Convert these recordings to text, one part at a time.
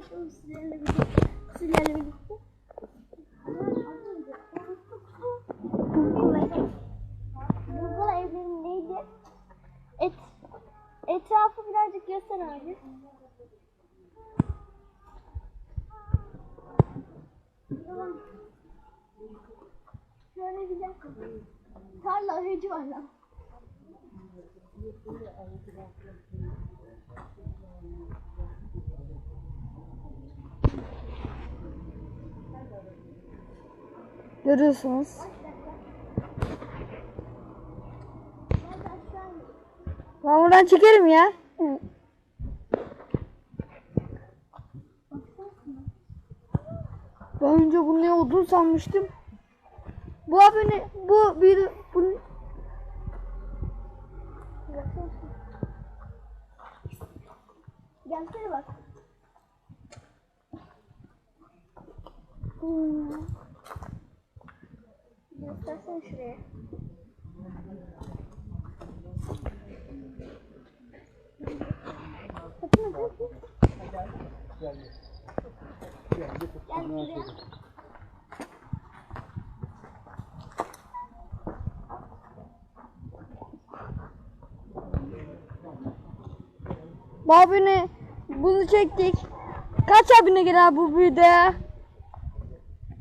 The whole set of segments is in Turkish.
başlayalım sizlerle birlikte. Sizlerle birlikte. Bulgur evlerindeydi. Et, etrafı birazcık göster abi. Tamam. Şöyle güzel tarla aracı var lan. Görüyorsunuz. Ben buradan çekerim ya. Ben önce bunu ne olduğunu sanmıştım. Bu abi ne? Bu bir bu Gelsene bak. Göstersene şuraya. Gel buraya. bu abi ne? Bunu çektik. Kaç abone gelir bu videoya?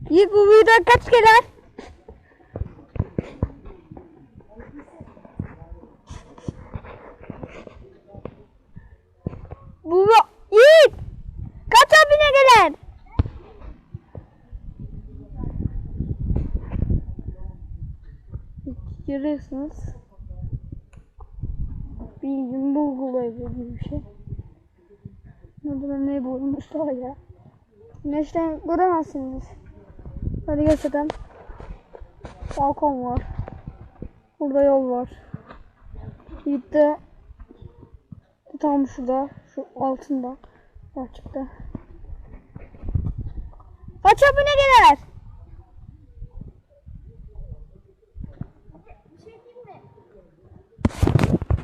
Yiğit bu videoya kaç gelir? Bu Yiğit kaç abone gelir? Görüyorsunuz. Bildiğin bulgulu evi gibi bir şey. Burada ne bulmuşlar ya. Güneşten göremezsiniz. Hadi gerçekten. Balkon var. Burada yol var. Yiğit'te tam şurada. Şu altında. Açıkta. Kaç abone gelir? Bir şey diyeyim mi?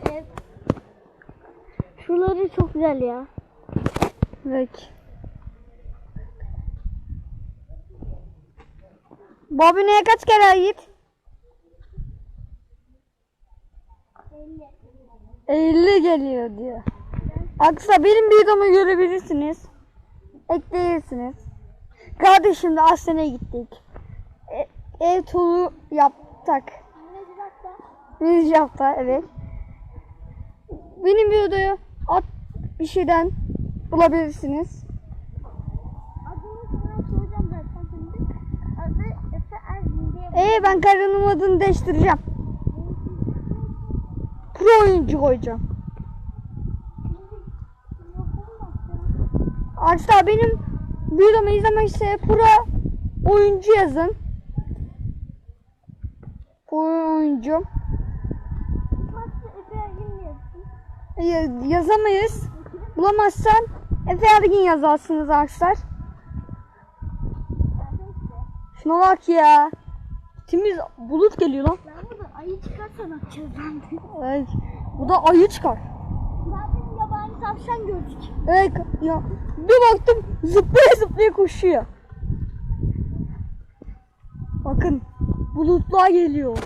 Ee, şuraları çok güzel ya. Evet. Aboneye kaç kere Yiğit? 50. 50 geliyor diyor. Aksa benim videomu görebilirsiniz. Ekleyirsiniz. Kardeşimle Aslen'e gittik. E, ev turu yaptık. Biz yaptık evet. Benim videoyu bir şeyden bulabilirsiniz. Ee ben karının adını değiştireceğim. Pro oyuncu koyacağım. Arkadaşlar benim videomu izlemek ise pro oyuncu yazın. Pro oyuncu. Yazamayız. Bulamazsan Efe Ergin yazarsınız arkadaşlar. Şuna bak ya. Temiz bulut geliyor lan. Ben burada ayı çıkarsa ne yapacağız ben de? Ay, bu da ayı çıkar. Zaten yabani tavşan gördük. Evet ya bir baktım zıplaya zıplaya koşuyor. Bakın bulutlar geliyor.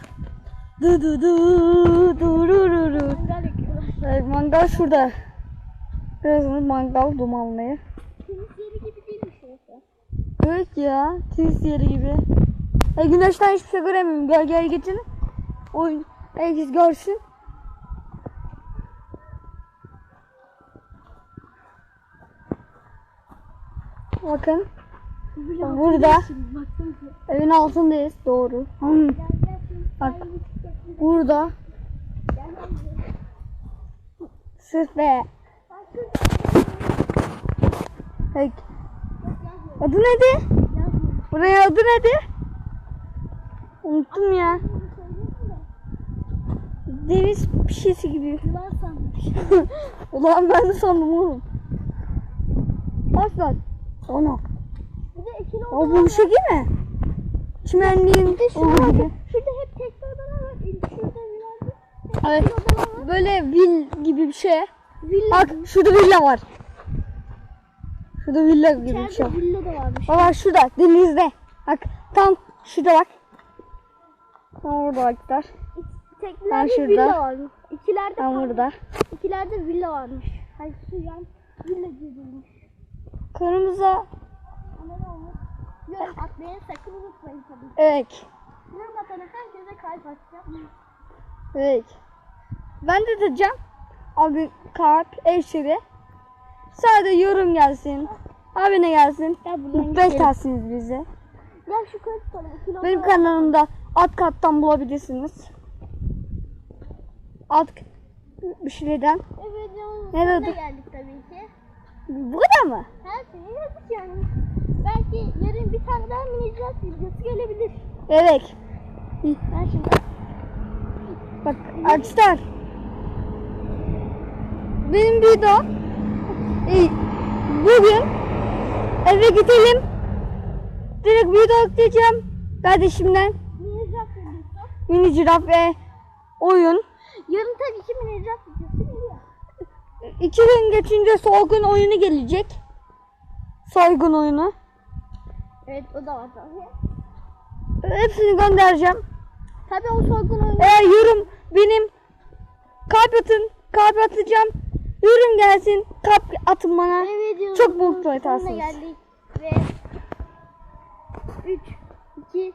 Dı dı dı dı. Mangal yakıyorlar. Evet mangal şurada. Birazdan mangal dumanlıyor. Tenis yeri gibi değilmiş orası. Evet ya tenis yeri gibi. E, güneşten hiçbir şey göremiyorum. Gel gel getirin. Oyun herkes görsün. Bakın burada Baksanıza. evin altındayız doğru. Hmm. Bak. Burada sırf ve Yazmıyor. adı neydi? Buraya adı neydi? Unuttum ya. Deniz pişesi gibi. Ulan ben de sandım oğlum. Aslan. Ana. Bir de ikili O odalar bu şey mi? Çimenliğin olduğu gibi. Şurada hep tekli odalar var. Şurada bir. Evet. Böyle vil gibi bir şey. Villa. Bak şurada villa var. Şurada villa gibi bir şey. İçeride villa da varmış. Baba şurada denizde. Bak tam şurada bak. Tam orada baklar. Teklerde Ben şurada. villa varmış. İkilerde Tam tam- burada. İkilerde villa varmış. Hayır su yan villa gizliymiş. Kırmızı. Yorum atmayı sakın unutmayın tabii. Evet. Yorum atana herkese kalp atacağım. Evet. Ben de diyeceğim. Abi kalp eşleri. Sadece yorum gelsin. Abi ne gelsin? Mutlu edersiniz bizi. Ya şu. Kilo Benim kanalımda alt kattan bulabilirsiniz. Alt bir şeyden. Evet Nerede? geldik tabii ki. Bu da mı? Her şeyi yazdık yani. Belki yarın bir tane daha minicrat videosu gelebilir. Evet. Ben şimdi Bak arkadaşlar. Benim video e, bugün eve gidelim. Direkt video yükleyeceğim. Kardeşimden minicrat videosu. mini jiraf ve oyun. Yarın tabii ki videosu geliyor. İki gün geçince soygun oyunu gelecek. Soygun oyunu. Evet o da var tabii. Hepsini göndereceğim. Tabii o soygun oyunu. Eğer yorum benim kalp atın. Kalp atacağım. Yorum gelsin. Kalp atın bana. Ve videomuzun Çok mutlu sonuna edersiniz. geldik. Ve 3, 2,